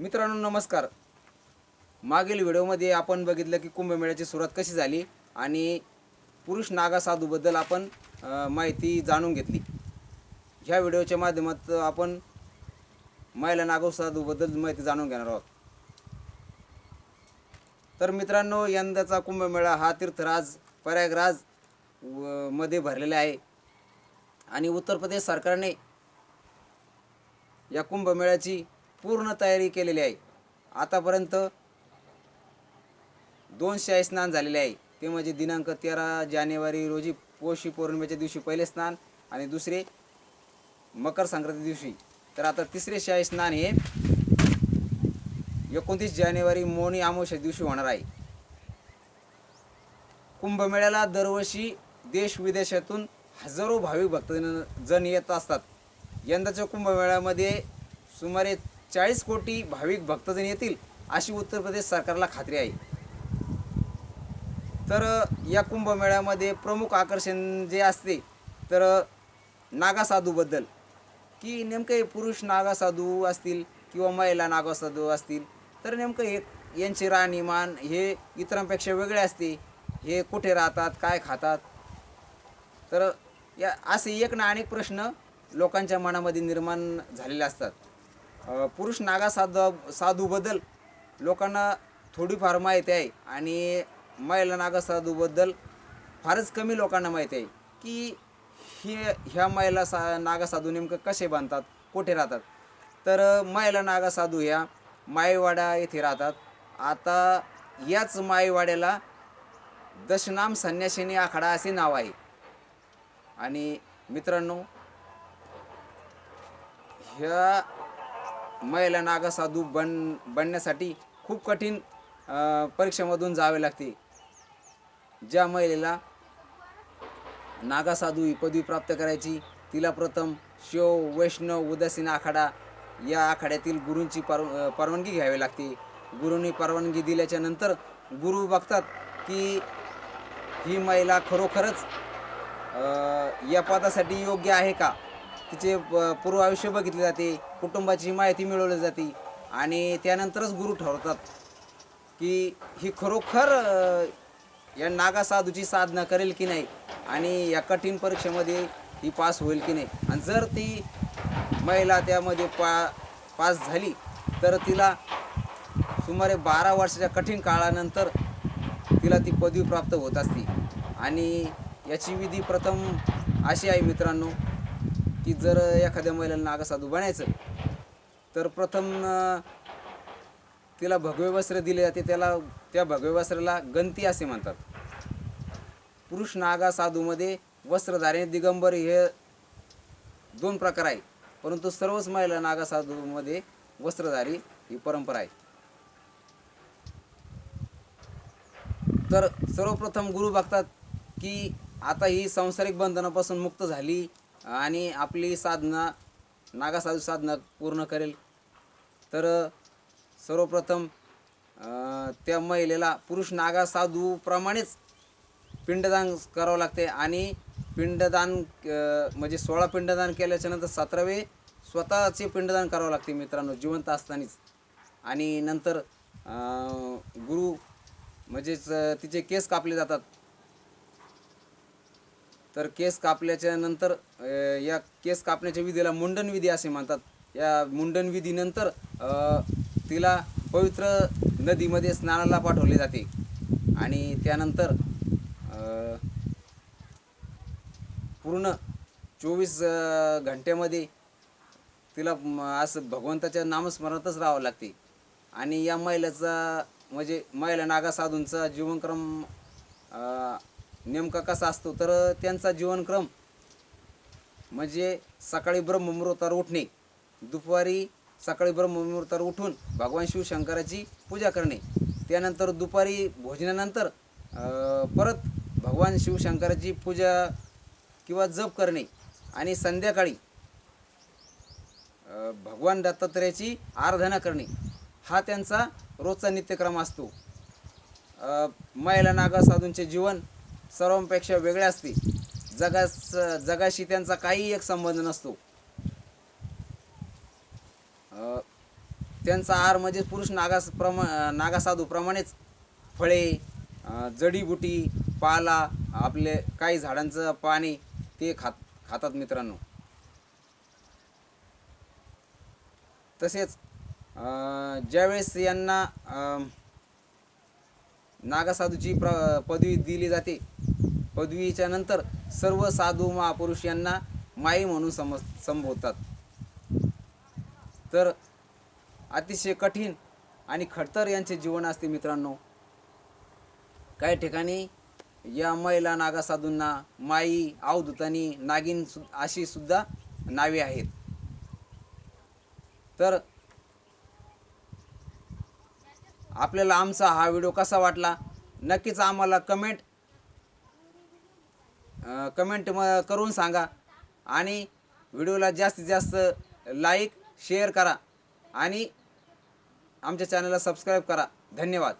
मित्रांनो नमस्कार. मागील व्हिडिओमध्ये आपण बघितलं की कुंभमेळ्याची सुरुवात कशी झाली आणि पुरुष नागा साधूबद्दल आपण माहिती जाणून घेतली. ह्या व्हिडिओच्या माध्यमात आपण महिला नागो साधूबद्दल माहिती जाणून घेणार आहोत. तर मित्रांनो यंदाचा कुंभमेळा हा तीर्थराज प्रयागराज व- मध्ये भरलेला आहे. आणि उत्तर प्रदेश सरकारने या कुंभमेळ्याची पूर्ण तयारी केलेली आहे. आतापर्यंत दोन शाही स्नान झालेले आहे. ते म्हणजे दिनांक तेरा जानेवारी रोजी पोषी पौर्णिमेच्या दिवशी पहिले स्नान आणि दुसरे मकर संक्रांती दिवशी. तर आता तिसरे शाही स्नान हे एकोणतीस जानेवारी मोणी अमावस्या दिवशी होणार आहे. कुंभमेळ्याला दरवर्षी देश विदेशातून हजारो भाविक भक्तजन जण येत असतात. यंदाच्या कुंभमेळ्यामध्ये सुमारे चाळीस कोटी भाविक भक्तजन येतील अशी उत्तर प्रदेश सरकारला खात्री आहे. तर या कुंभमेळ्यामध्ये प्रमुख आकर्षण जे असते तर नागा साधूबद्दल की नेमकं हे पुरुष नागासाधू असतील किंवा महिला नागा साधू असतील तर नेमकं हे यांचे राहणीमान हे इतरांपेक्षा वेगळे असते. हे कुठे राहतात काय खातात? तर या असे एक ना अनेक प्रश्न लोकांच्या मनामध्ये निर्माण झालेले असतात. पुरुष नागा साधू साधूबद्दल लोकांना थोडीफार माहिती आहे आणि महिला नागा साधूबद्दल फारच कमी लोकांना माहिती आहे की हे ह्या महिला सा नागा साधू नेमकं कसे बांधतात कुठे राहतात. तर महिला नागा साधू ह्या माईवाडा येथे राहतात. आता याच माईवाड्याला दशनाम संन्यासिनी आखाडा असे नाव आहे. आणि मित्रांनो ह्या महिला नागा साधू बन बनण्यासाठी खूप कठीण परीक्षेमधून जावे लागते. ज्या महिलेला नागासाधू ही पदवी प्राप्त करायची तिला प्रथम शिव वैष्णव उदासीन आखाडा या आखाड्यातील गुरूंची पर परवानगी घ्यावी लागते. गुरूंनी परवानगी दिल्याच्या नंतर गुरु बघतात की ही महिला खरोखरच या पदासाठी योग्य आहे का? तिचे प- पूर्व आयुष्य बघितले जाते. कुटुंबाची माहिती मिळवली जाते. आणि त्यानंतरच गुरु ठरवतात की ही खरोखर अ, या नागा साधूची साधना करेल की नाही आणि या कठीण परीक्षेमध्ये ही पास होईल की नाही. आणि जर ती महिला त्यामध्ये पा पास झाली तर तिला सुमारे बारा वर्षाच्या कठीण काळानंतर तिला ती पदवी प्राप्त होत असते. आणि याची विधी प्रथम अशी आहे मित्रांनो की जर एखाद्या महिलेला नागसाधू बनायचं तर प्रथम तिला भगवे वस्त्र दिले जाते त्याला त्या भगवे वस्त्राला गंती असे म्हणतात. पुरुष नागा साधूमध्ये वस्त्रधारे दिगंबर हे दोन प्रकार आहे परंतु सर्वच महिला नागा साधूमध्ये वस्त्रधारी ही परंपरा आहे. तर सर्वप्रथम गुरु बघतात की आता ही सांसारिक बंधनापासून मुक्त झाली आणि आपली साधना नागा साधू साधना पूर्ण करेल. तर सर्वप्रथम त्या महिलेला पुरुष नागा साधूप्रमाणेच पिंडदान करावं लागते आणि पिंडदान म्हणजे सोळा पिंडदान केल्याच्यानंतर सतरावे स्वतःचे पिंडदान करावं लागते मित्रांनो जिवंत असतानाच. आणि नंतर गुरु म्हणजेच तिचे केस कापले जातात. तर केस कापल्याच्या नंतर या केस कापण्याच्या विधीला मुंडन विधी असे म्हणतात. या मुंडन विधीनंतर तिला पवित्र नदीमध्ये स्नानाला पाठवले जाते. आणि त्यानंतर पूर्ण चोवीस घंट्यामध्ये तिला असं भगवंताच्या नामस्मरणातच राहावं लागते. आणि या महिलेचा म्हणजे महिला नागा साधूंचा जीवनक्रम नेमका कसा असतो? तर त्यांचा जीवनक्रम म्हणजे सकाळी ब्रह्ममुहूर्तावर उठणे दुपारी सकाळी ब्रह्ममुहूर्तावर उठून भगवान शिवशंकराची पूजा करणे त्यानंतर दुपारी भोजनानंतर परत भगवान शिवशंकराची पूजा किंवा जप करणे आणि संध्याकाळी भगवान दत्तात्रेयाची आराधना करणे. हा त्यांचा रोजचा नित्यक्रम असतो. महिला नागा साधूंचे जीवन सर्वांपेक्षा वेगळ्या असते जगास जगाशी त्यांचा काही एक संबंध नसतो. त्यांचा आहार म्हणजे पुरुष नागास प्रमा नागासाधूप्रमाणेच फळे जडीबुटी पाला आपले काही झाडांचं पाणी ते खात खातात मित्रांनो. तसेच ज्यावेळेस यांना नागासाधूची प्र पदवी दिली जाते पदवीच्या नंतर सर्व साधू महापुरुष यांना माई म्हणून सम संबोधतात. तर अतिशय कठीण आणि खडतर यांचे जीवन असते मित्रांनो. काही ठिकाणी या महिला नागासाधूंना माई अवधूतानी नागिन सु अशी सुद्धा नावे आहेत. तर आपल्याला आमचा हा व्हिडिओ कसा वाटला? नक्कीच आम्हाला कमेंट कमेंट म करून सांगा. आणि व्हिडिओला जास्तीत जास्त लाईक शेअर करा. आणि आमच्या चॅनलला सबस्क्राईब करा. धन्यवाद.